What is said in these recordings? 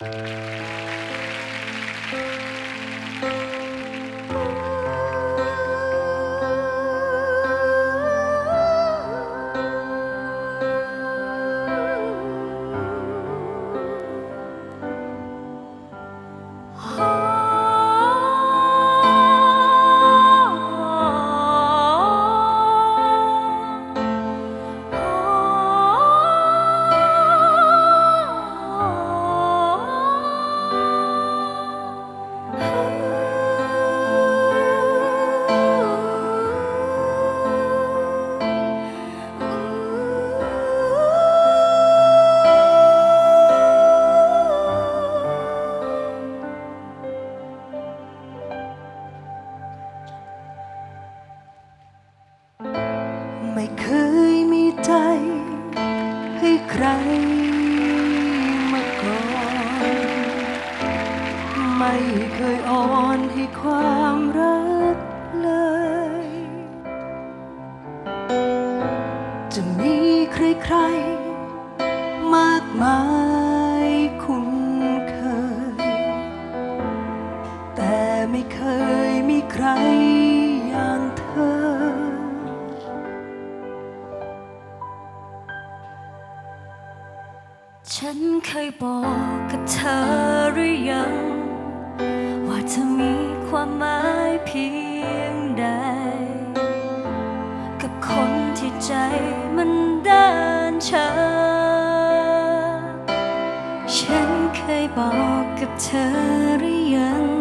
ไไม่เคยอ่อนให้ความรักเลย จะมีใครๆ มากมายคุ้นเคย แต่ไม่เคยมีใครอย่างเธอ ฉันเคยบอกกับเธอหรือยัง เธอมีความหมายเพียงใด กับคนที่ใจมันด้านชาฉันเคยบอกกับเธอหรือยัง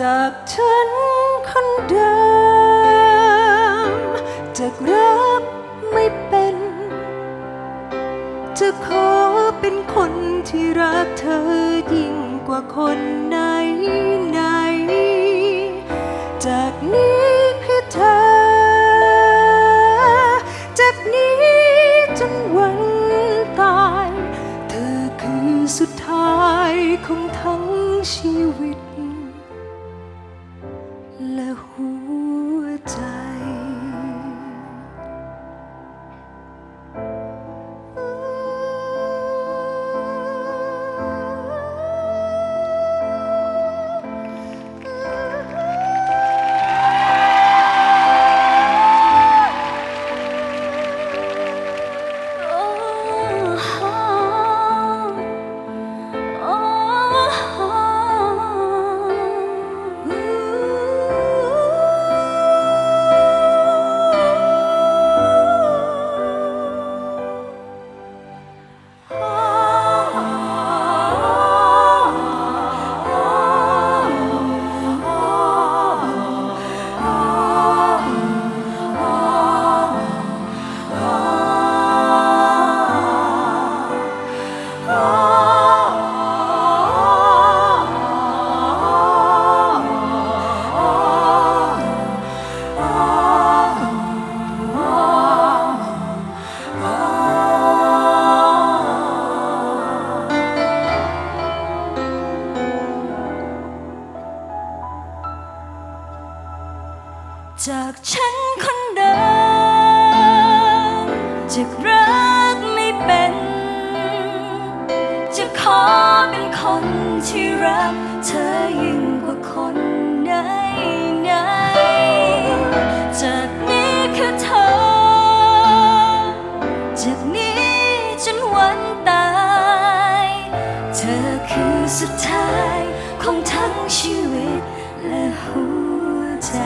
จากฉันคนเดิมจากรักไม่เป็น จะขอเป็นคนที่รักเธอยิ่งกว่าคนไหนไหน จากนี้คือเธอ จากนี้จนวันตาย เธอคือสุดท้ายของทั้งชีวิต จ คนที่รักเธอยิ่งกว่าคนไหนไหนจากนี้คือเธอ จากนี้จนวันตาย เธอคือสุดท้ายของทั้งชีวิตและหัวใจ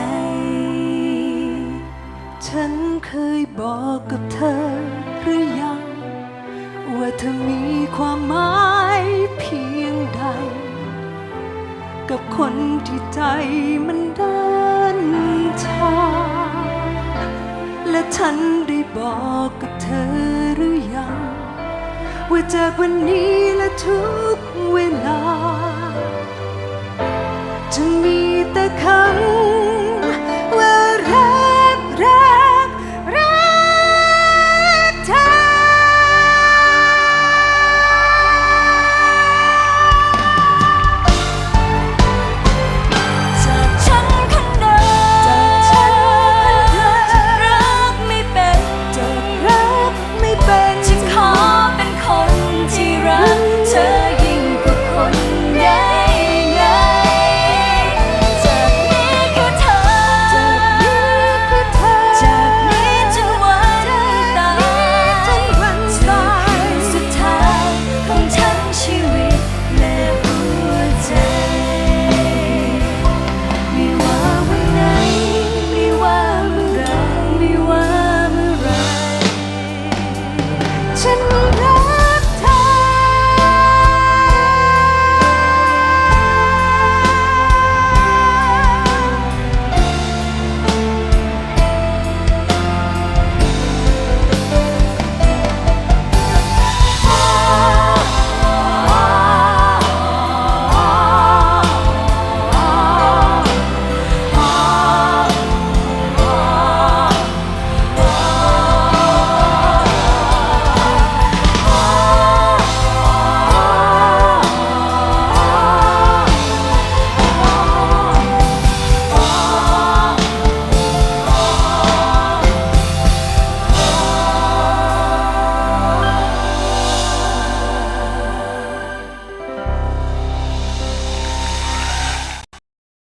ฉันเคยบอกกับเธอหรือยัง ว่าเธอมีความหมายเพียงใด กับคนที่ใจมันเด้านชางและฉันได้บอกกับเธอหรือยัง ว่าจากวันนี้และทุกเวลา จะมีแต่คำ